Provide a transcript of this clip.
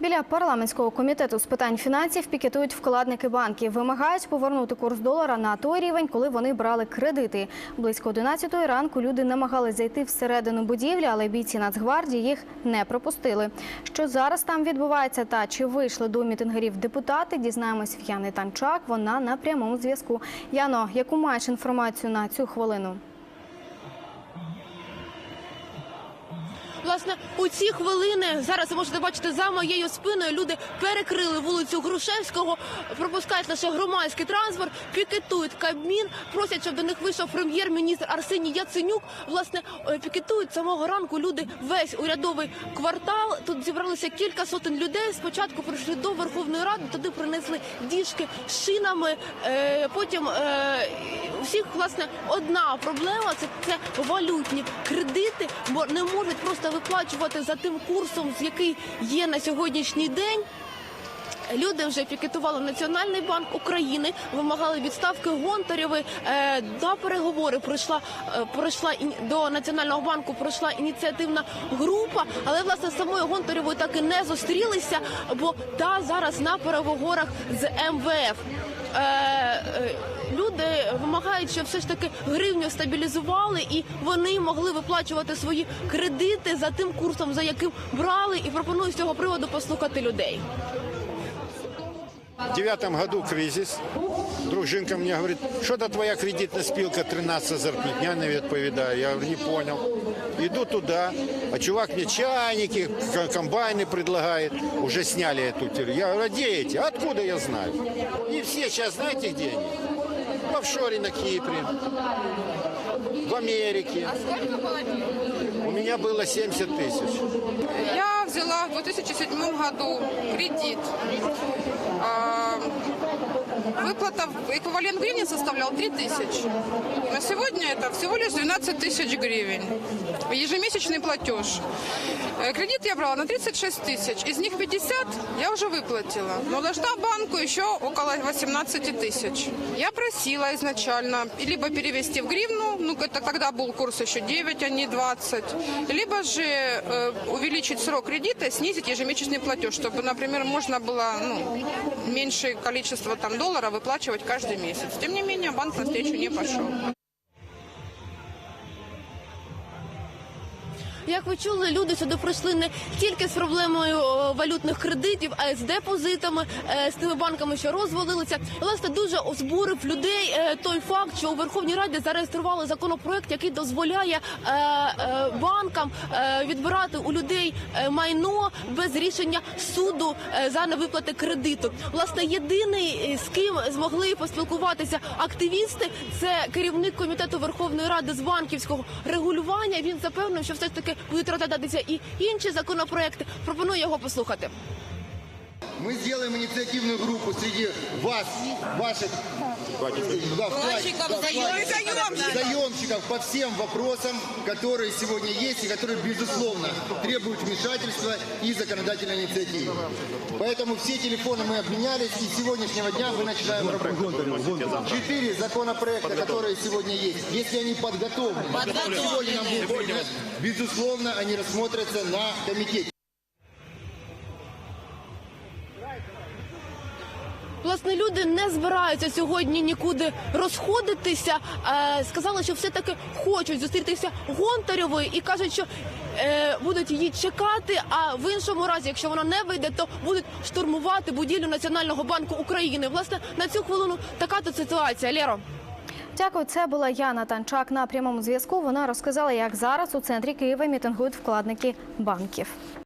Біля парламентського комітету з питань фінансів пікетують вкладники банків. Вимагають повернути курс долара на той рівень, коли вони брали кредити. Близько 11 ранку люди намагались зайти всередину будівлі, але бійці Нацгвардії їх не пропустили. Що зараз там відбувається та чи вийшли до мітингарів депутати, дізнаємось в Яни Танчак. Вона на прямому зв'язку. Яно, яку маєш інформацію на цю хвилину? Власне, у ці хвилини зараз ви можете бачити за моєю спиною. Люди перекрили вулицю Грушевського, пропускають лише громадський транспорт, пікетують Кабмін, просять, щоб до них вийшов прем'єр-міністр Арсеній Яценюк. Власне, е, пікетують самого ранку люди весь урядовий квартал. Тут зібралося кілька сотень людей. Спочатку прийшли до Верховної Ради, туди принесли діжки з шинами. Е, Потім е, у всіх власне одна проблема це валютні кредити, бо не можуть просто виплачувати за тим курсом, який є на сьогоднішній день. Люди вже пікетували Національний банк України, вимагали відставки Гонтарєвої. Е, до переговори прийшла е, прийшла до Національного банку. Пройшла ініціативна група, але власне самою Гонтарєвою так і не зустрілися, бо та зараз на переговорах з МВФ Е, е, Люди вимагають, щоб все ж таки гривню стабілізували, і вони могли виплачувати свої кредити за тим курсом, за яким брали, і пропоную з цього приводу послухати людей. В девятом году кризис. Дружинка мне говорит, что-то твоя кредитная спилка 13 зарплатня не відповідає. Я говорю, не понял. Иду туда, а чувак мне чайники, к- комбайны предлагает. Уже сняли эту территорию. Я говорю, а где эти? Откуда я знаю? И все сейчас знаете, где они? В офшоре на Кипре, в Америке. А сколько было У меня было 70 тысяч. Я взяла в 2007 году кредит. А, Выплата, эквивалент гривен составлял 3 тысячи. На сегодня это всего лишь 12 тысяч гривен. Ежемесячный платеж. Э, Кредит я брала на 36 тысяч. Из них 50 я уже выплатила. Но должна банку еще около 18 тысяч. Я просила изначально либо перевести в гривну, ну это тогда был курс еще 9, а не 20, либо же э, увеличить срок кредита снизить ежемесячный платеж, чтобы, например, можно было ну, количество там, долларов выплачивать каждый месяц. Тем не менее, банк на встречу не пошел. Як ви чули, люди сюди прийшли не тільки з проблемою валютних кредитів, а й з депозитами, е, з тими банками, що розвалилися. Власне, дуже озбурив людей е, той факт, що у Верховній Раді зареєстрували законопроект, який дозволяє е, банкам відбирати у людей майно без рішення суду за невиплати кредиту. Власне, єдиний, з ким змогли поспілкуватися активісти, це керівник комітету Верховної Ради з банківського регулювання. Він запевнив, що все ж таки будуть розглядатися і інші законопроекти. Пропоную його послухати. Мы сделаем инициативную группу среди вас, ваших да, вкладчиков, вкладчиков, заемщиков. по всем вопросам, которые сегодня есть и которые, безусловно, требуют вмешательства и законодательной инициативы. Поэтому все телефоны мы обменялись, и с сегодняшнего дня мы начинаем работу. Четыре законопроекта, которые сегодня есть, если они подготовлены, сегодня нам будут принять, безусловно, они рассмотрятся на комитете. Власне, люди не збираються сьогодні нікуди розходитися. Е, сказали, що все таки хочуть зустрітися Гонтаревою і кажуть, що е, будуть її чекати. А в іншому разі, якщо вона не вийде, то будуть штурмувати будівлю Національного банку України. Власне, на цю хвилину така тут ситуація. Лєро. Дякую, це була Яна Танчак на прямому зв'язку. Вона розказала, як зараз у центрі Києва мітингують вкладники банків.